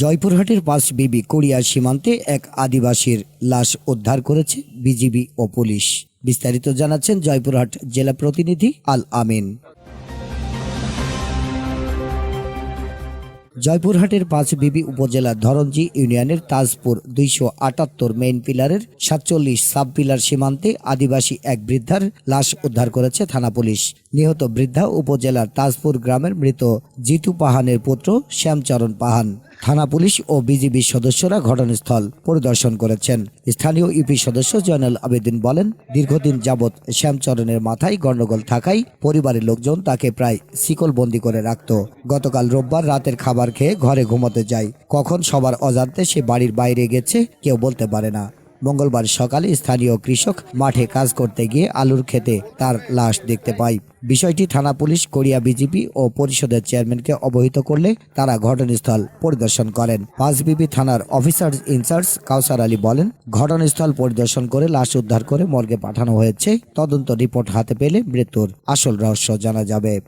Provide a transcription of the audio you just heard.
জয়পুরহাটের পাঁচ বিবি কোরিয়া সীমান্তে এক আদিবাসীর লাশ উদ্ধার করেছে বিজিবি ও পুলিশ। বিস্তারিত জানাচ্ছেন জয়পুরহাট জেলা প্রতিনিধি আল আমিন। জয়পুরহাটের পাঁচ বিবি উপজেলার ধরঞ্জি ইউনিয়নের তাজপুর দুইশো আটাত্তর মেইন পিলারের সাতচল্লিশ সাব পিলার সীমান্তে আদিবাসী এক বৃদ্ধার লাশ উদ্ধার করেছে থানা পুলিশ। নিহত বৃদ্ধা উপজেলার তাজপুর গ্রামের মৃত জিতু পাহানের পুত্র শ্যামচরণ পাহান। থানা পুলিশ ও বিজিবি সদস্যরা ঘটনাস্থল পরিদর্শন করেছেন। স্থানীয় ইউপি সদস্য জয়নাল আবেদিন বলেন, দীর্ঘদিন যাবৎ শ্যামচরণের মাথায় গণ্ডগোল থাকায় পরিবারের লোকজন তাকে প্রায় শিকল শিকলবন্দি করে রাখত। গতকাল রোববার রাতের খাবার খেয়ে ঘরে ঘুমাতে যায়। কখন সবার অজান্তে সে বাড়ির বাইরে গেছে কেউ বলতে পারে না। মঙ্গলবার সকালে স্থানীয় কৃষক মাঠে কাজ করতে গিয়ে আলুর খেতে তার লাশ দেখতে পায়। বিষয়টি থানা পুলিশ, কোরিয়া বিজেপি ও পরিষদের চেয়ারম্যানকে অবহিত করলে তারা ঘটনাস্থল পরিদর্শন করেন। পাঁচবিবি থানার অফিসার ইনচার্জ কাউসার আলী বলেন, ঘটনাস্থল পরিদর্শন করে লাশ উদ্ধার করে মর্গে পাঠানো হয়েছে। তদন্ত রিপোর্ট হাতে পেলে মৃত্যুর আসল রহস্য জানা যাবে।